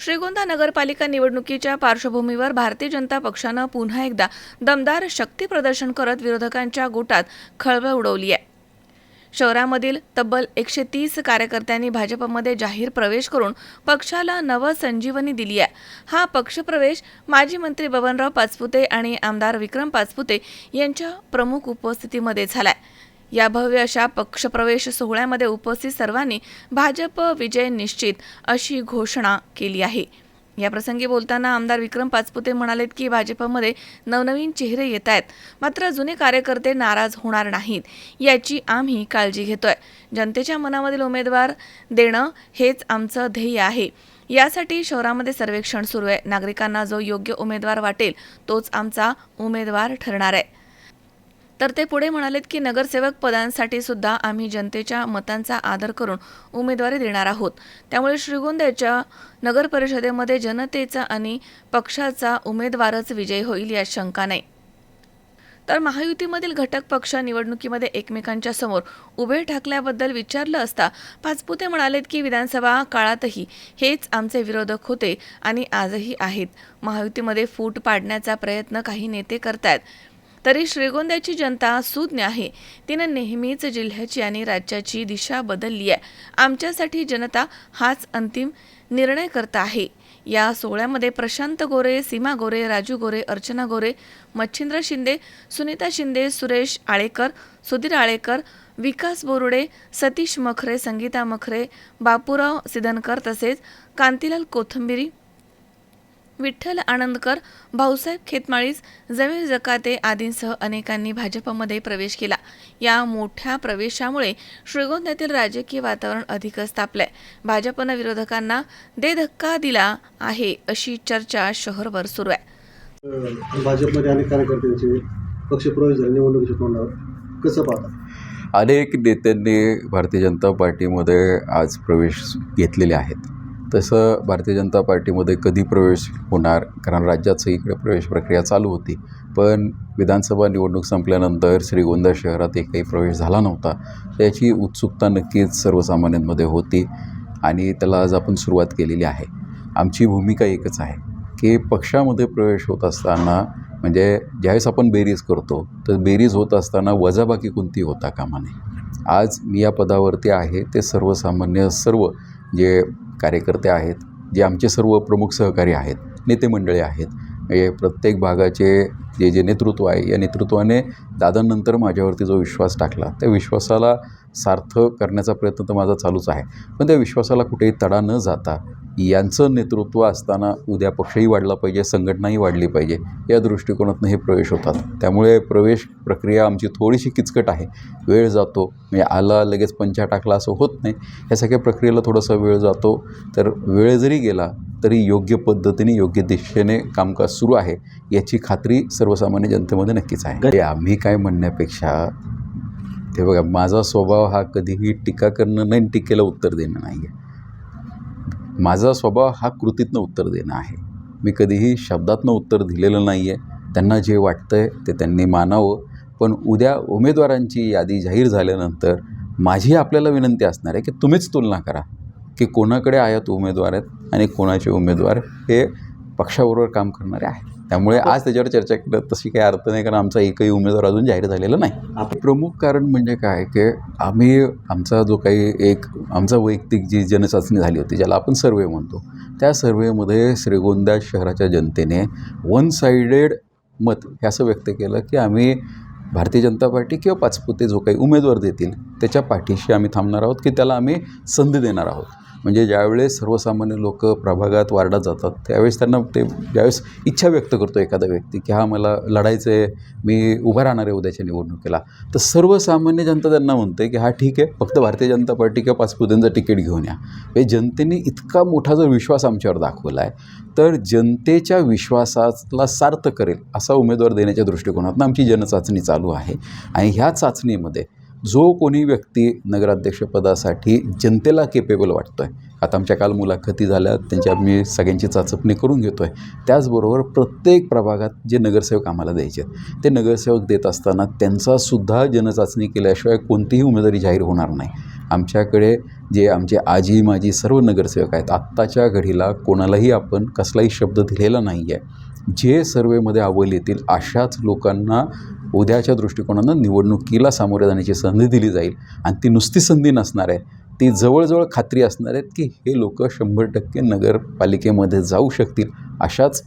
श्रीगोंदा नगरपालिका निवडणुकीच्या पार्श्वभूमीवर भारतीय जनता पक्षानं पुन्हा एकदा दमदार शक्ती प्रदर्शन करत विरोधकांच्या गोटात खळबळ उडवली आहे. शहरामधील तब्बल एकशे तीस कार्यकर्त्यांनी भाजपमध्ये जाहीर प्रवेश करून पक्षाला नवसंजीवनी दिली आहे. हा पक्षप्रवेश माजी मंत्री बबनराव पाचपुते आणि आमदार विक्रम पाचपुते यांच्या प्रमुख उपस्थितीमध्ये झालाय. या भव्य अशा पक्षप्रवेश सोहळ्यामध्ये उपस्थित सर्वांनी भाजप विजय निश्चित अशी घोषणा केली आहे. या प्रसंगी बोलताना आमदार विक्रम पाचपुते म्हणालेत की भाजपमध्ये नवनवीन चेहरे येत आहेत मात्र जुने कार्यकर्ते नाराज होणार नाहीत याची आम्ही काळजी घेतोय. जनतेच्या मनामधील उमेदवार देणं हेच आमचं ध्येय आहे. यासाठी शहरामध्ये सर्वेक्षण सुरू आहे. नागरिकांना जो योग्य उमेदवार वाटेल तोच आमचा उमेदवार ठरणार आहे. तर ते पुढे म्हणालेत की नगरसेवक पदांसाठी सुद्धा आम्ही जनतेच्या मतांचा आदर करून उमेदवारी देणार आहोत. त्यामुळे श्रीगोंद्याच्या नगर परिषदेमध्ये जनतेचा आणि पक्षाचा उमेदवारच विजय होईल यात शंका नाही. तर महायुतीमधील घटक पक्ष निवडणुकीमध्ये एकमेकांच्या समोर उभे ठाकल्याबद्दल विचारलं असता पाचपुते म्हणालेत की विधानसभा काळातही हेच आमचे विरोधक होते आणि आजही आहेत. महायुतीमध्ये फूट पाडण्याचा प्रयत्न काही नेते करतायत. तरी श्रीगोंद्याची जनता सुज्ञ आहे. तिनं नेहमीच जिल्ह्याची आणि राज्याची दिशा बदलली आहे. आमच्यासाठी जनता हाच अंतिम निर्णय करत आहे. या सोहळ्यामध्ये प्रशांत गोरे सीमा गोरे राजू गोरे अर्चना गोरे मच्छिंद्र शिंदे सुनीता शिंदे सुरेश आळेकर सुधीर आळेकर विकास बोरुडे सतीश मखरे संगीता मखरे बापूराव सिदनकर तसेच कांतीलाल कोथंबिरी विठ्ठल आनंदकर भाऊसाहेब खेतमाळीस जमीर जकाते आदींसह अनेकांनी भाजपमध्ये प्रवेश केला. या मोठ्या प्रवेशामुळे श्रीगोंद्यातील राजकीय वातावरण अधिकच तापलंय. भाजपनं विरोधकांना दे धक्का दिला आहे अशी चर्चा शहरभर सुरू आहे. भाजपमध्ये अनेक कार्यकर्त्यांचे पक्षप्रवेश झाले निवडणुकीच्या तोंडावर. कसं पाहता? अनेक नेत्यांनी भारतीय जनता पार्टीमध्ये आज प्रवेश घेतलेले आहेत. तसं भारतीय जनता पार्टीमध्ये कधी प्रवेश होणार? कारण राज्यात सगळीकडे प्रवेश प्रक्रिया चालू होती. पण विधानसभा निवडणूक संपल्यानंतर श्रीगोंदा शहरात एकही प्रवेश झाला नव्हता. त्याची उत्सुकता नक्कीच सर्वसामान्यांमध्ये होती आणि त्याला आज आपण सुरुवात केलेली आहे. आमची भूमिका एकच आहे की पक्षामध्ये प्रवेश होत असताना म्हणजे ज्यावेळेस आपण बेरीज करतो तर बेरीज होत असताना वजाबाकी कोणती होता कामा नये? आज मी या पदावरती आहे ते सर्वसामान्य सर्व जे कार्यकर्ते आहेत जे आमचे सर्व प्रमुख सहकारी आहेत नेते मंडळी आहेत म्हणजे प्रत्येक भागाचे जे जे नेतृत्व आहे या नेतृत्वाने दादांनंतर माझ्यावरती जो विश्वास टाकला त्या विश्वासाला सार्थ करण्याचा प्रयत्न तर माझा चालूच आहे. पण त्या विश्वासाला कुठेही तडा न जाता यांचं नेतृत्व असताना उद्या पक्षही वाढला पाहिजे संघटनाही वाढली पाहिजे या दृष्टिकोनातून हे प्रवेश होतात. त्यामुळे प्रवेश प्रक्रिया आमची थोडीशी किचकट आहे. वेळ जातो. म्हणजे आला लगेच पंचा टाकला असं होत नाही. या सगळ्या प्रक्रियेला थोडासा वेळ जातो. तर वेळ जरी गेला तरी योग्य पद्धतीने योग्य दिशेने कामकाज सुरू आहे याची खात्री सर्वसामान्य जनतेमध्ये नक्कीच आहे. आम्ही काय म्हणण्यापेक्षा ते बघा माझा स्वभाव हा कधीही टीका करणं नाही टीकेला उत्तर देणं नाही आहे. माझा स्वभाव हा कृतीतनं उत्तर देणं आहे. मी कधीही शब्दातनं उत्तर दिलेलं नाही आहे. त्यांना जे वाटतं आहे ते त्यांनी मानावं. पण उद्या उमेदवारांची यादी जाहीर झाल्यानंतर माझी आपल्याला विनंती असणार आहे की तुम्हीच तुलना करा की कोणाकडे आयात उमेदवार आहेत आणि कोणाचे उमेदवार हे पक्षाबरोबर काम करणारे आहेत. त्यामुळे आज त्याच्यावर चर्चा करत तशी काही अर्थ नाही कारण आमचा एकही उमेदवार अजून जाहीर झालेला नाही. प्रमुख कारण म्हणजे काय की आम्ही आमचा जो काही एक आमचा वैयक्तिक जी जनचाचणी झाली होती ज्याला आपण सर्वे म्हणतो त्या सर्वेमध्ये श्रीगोंदा शहराच्या जनतेने वन साइडेड मत हे असं व्यक्त केलं की आम्ही भारतीय जनता पार्टी किंवा पाचपुते जो काही उमेदवार देतील त्याच्या पाठीशी आम्ही थांबणार आहोत की त्याला आम्ही संधी देणार आहोत. म्हणजे ज्यावेळेस सर्वसामान्य लोक प्रभागात वार्डात जातात त्यावेळेस त्यांना ते ज्यावेळेस इच्छा व्यक्त करतो एखादा व्यक्ती की हा मला लढायचं आहे मी उभा राहणार आहे उद्याच्या निवडणुकीला तर सर्वसामान्य जनता त्यांना म्हणते की हा ठीक आहे फक्त भारतीय जनता पार्टी किंवा पाचपुतेंचं तिकीट घेऊन या. हे जनतेने इतका मोठा जर विश्वास आमच्यावर दाखवला आहे तर जनतेच्या विश्वासाला सार्थ करेल असा उमेदवार देण्याच्या दृष्टिकोनातून आमची जनचाचणी चालू आहे. आणि ह्या चाचणीमध्ये जो कोणी व्यक्ती नगराध्यक्षपदासाठी जनतेला केपेबल वाटतो आहे आता आमच्या काल मुलाखती झाल्या त्यांच्या मी सगळ्यांची चाचपणी करून घेतो आहे त्याचबरोबर प्रत्येक प्रभागात जे नगरसेवक आम्हाला द्यायचे आहेत ते नगरसेवक देत असताना त्यांचासुद्धा जनचाचणी केल्याशिवाय कोणतीही उमेदवारी जाहीर होणार नाही. आमच्याकडे जे आमचे आजी माजी सर्व नगरसेवक आहेत आत्ताच्या घडीला कोणालाही आपण कसलाही शब्द दिलेला नाही आहे जे सर्वेमध्ये अव्वल येतील अशाच लोकांना उद्याच्या दृष्टिकोनानं निवडणुकीला सामोरे जाण्याची संधी दिली जाईल आणि ती नुसती संधी नसणार आहे ती जवळजवळ खात्री असणार आहेत की हे लोक शंभर टक्के नगरपालिकेमध्ये जाऊ शकतील. अशाच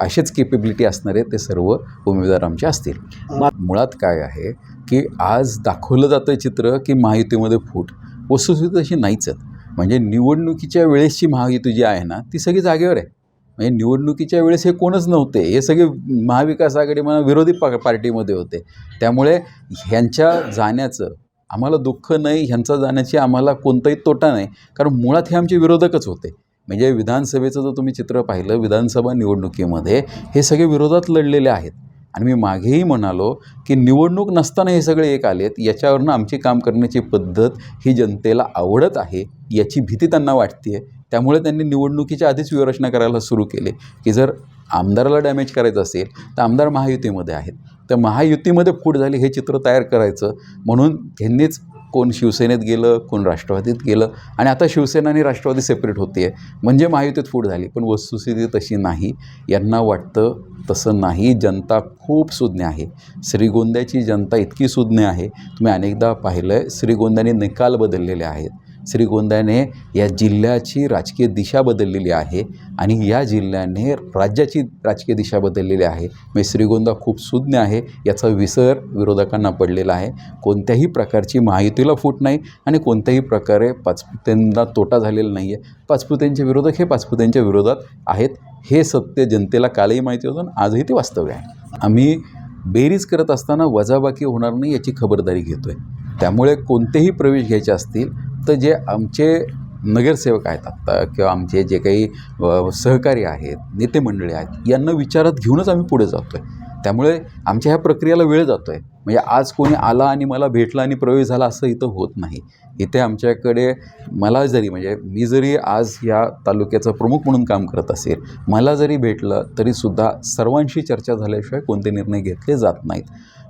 असेच केपेबिलिटी असणारे ते सर्व उमेदवार आमचे असतील. मुळात काय आहे की आज दाखवलं जातं चित्र की महायुतीमध्ये फूट. वस्तुस्थिती तशी नाहीच आहेत. म्हणजे निवडणुकीच्या वेळेसची महायुती जी आहे ना ती सगळी जागेवर आहे. म्हणजे निवडणुकीच्या वेळेस हे कोणच नव्हते. हे सगळे महाविकास आघाडी म्हणा विरोधी पा पार्टीमध्ये होते. त्यामुळे ह्यांच्या जाण्याचं आम्हाला दुःख नाही ह्यांचा जाण्याची आम्हाला कोणताही तोटा नाही. कारण मुळात हे आमचे विरोधकच होते. म्हणजे विधानसभेचं जर तुम्ही चित्र पाहिलं विधानसभा निवडणुकीमध्ये हे सगळे विरोधात लढलेले आहेत. आणि मी मागेही म्हणालो की निवडणूक नसताना हे सगळे एक आलेत. याच्यावरनं आमची काम करण्याची पद्धत ही जनतेला आवडत आहे याची भीती त्यांना वाटते आहे त्यामुळे त्यांनी निवडणुकीच्या आधीच व्यूहरचना करायला सुरू केली की जर आमदाराला डॅमेज करायचं असेल तर आमदार महायुतीमध्ये आहेत. तर महायुतीमध्ये फूट झाली हे चित्र तयार करायचं. म्हणून ह्यांनीच कोण शिवसेनेत गेलं कोण राष्ट्रवादीत गेलं आणि आता शिवसेना आणि राष्ट्रवादी सेपरेट होती आहे म्हणजे महायुतीत फूट झाली पण वस्तुस्थिती तशी नाही. यांना वाटतं तसं नाही. जनता खूप सुज्ञ आहे. श्रीगोंद्याची जनता इतकी सुज्ञ आहे. तुम्ही अनेकदा पाहिलं आहे श्रीगोंद्याने निकाल बदललेले आहेत. श्रीगोंद्याने या जिल्ह्याची राजकीय दिशा बदललेली आहे आणि या जिल्ह्याने राज्याची राजकीय दिशा बदललेली आहे. म्हणजे श्रीगोंदा खूप सुज्ञ आहे याचा विसर विरोधकांना पडलेला आहे. कोणत्याही प्रकारची महायुतीला फूट नाही आणि कोणत्याही प्रकारे पाचपुत्यांना तोटा झालेला नाही आहे पाचपुत्यांचे विरोधक हे पाचपुत्यांच्या विरोधात आहेत. हे सत्य जनतेला कालही माहिती होतं आणि आजही ते वास्तव्य आहे. आम्ही बेरीज करत असताना वजाबाकी होणार नाही याची खबरदारी घेतो आहे त्यामुळे कोणतेही प्रवेश घ्यायचे असतील तर जे आमचे नगरसेवक आहेत आत्ता किंवा आमचे जे काही सहकारी आहेत नेते मंडळी आहेत यांना विचारात घेऊनच आम्ही पुढे जातो आहे त्यामुळे आमच्या ह्या प्रक्रियेला वेळ जातो आहे म्हणजे आज कोणी आला आणि मला भेटला आणि प्रवेश झाला असं इथं होत नाही. इथे आमच्याकडे मला जरी म्हणजे मी जरी आज या तालुक्याचं प्रमुख म्हणून काम करत असेल मला जरी भेटलं तरीसुद्धा सर्वांशी चर्चा झाल्याशिवाय कोणते निर्णय घेतले जात नाहीत.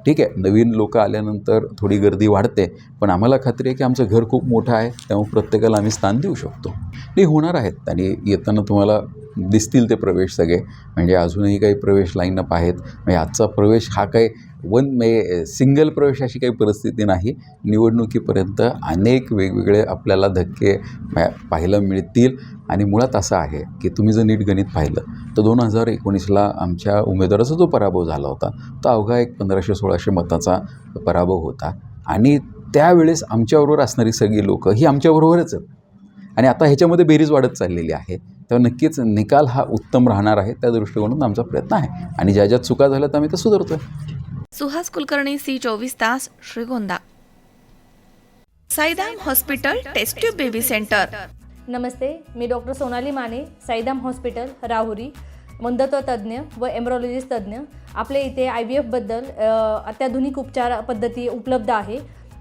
ठीक आहे नवीन लोक आल्यानंतर थोडी गर्दी वाढते पण आम्हाला खात्री आहे की आमचं घर खूप मोठं आहे त्यामुळे प्रत्येकाला आम्ही स्थान देऊ शकतो. ते होणार आहेत आणि येताना तुम्हाला दिसतील ते प्रवेश सगळे. म्हणजे अजूनही काही प्रवेश लाईनअप आहेत. म्हणजे आजचा प्रवेश हा काही वन म्हणजे सिंगल प्रवेश अशी काही परिस्थिती नाही. निवडणुकीपर्यंत अनेक वेगवेगळे आपल्याला धक्के पा- पाहायला मिळतील. आणि मुळात असं आहे की तुम्ही जर नीट गणित पाहिलं तर दोन हजार एकोणीसला आमच्या उमेदवाराचा जो पराभव झाला होता तो अवघा एक पंधराशे सोळाशे मताचा पराभव होता. आणि त्यावेळेस आमच्याबरोबर असणारी सगळी लोकं ही आमच्याबरोबरच आहेत. आणि आता ह्याच्यामध्ये बेरीज वाढत चाललेली आहे. तेव्हा नक्कीच निकाल हा उत्तम राहणार आहे त्या दृष्टिकोनातून आमचा प्रयत्न आहे. आणि ज्या ज्या चुका झाल्या त्या आम्ही त्या सुधारतो आहे सुहास कुलकर्णी सी चोवीस तास Shrigonda. Saidam hospital test tube baby centre. नमस्ते मी डॉक्टर सोनाली माने साईदाम हॉस्पिटल राहुरी मंदत्व तज्ज्ञ व एम्ब्रॉलॉजिस्ट तज्ज्ञ. आपल्या इथे आय व्ही एफबद्दल अत्याधुनिक उपचार पद्धती उपलब्ध आहे.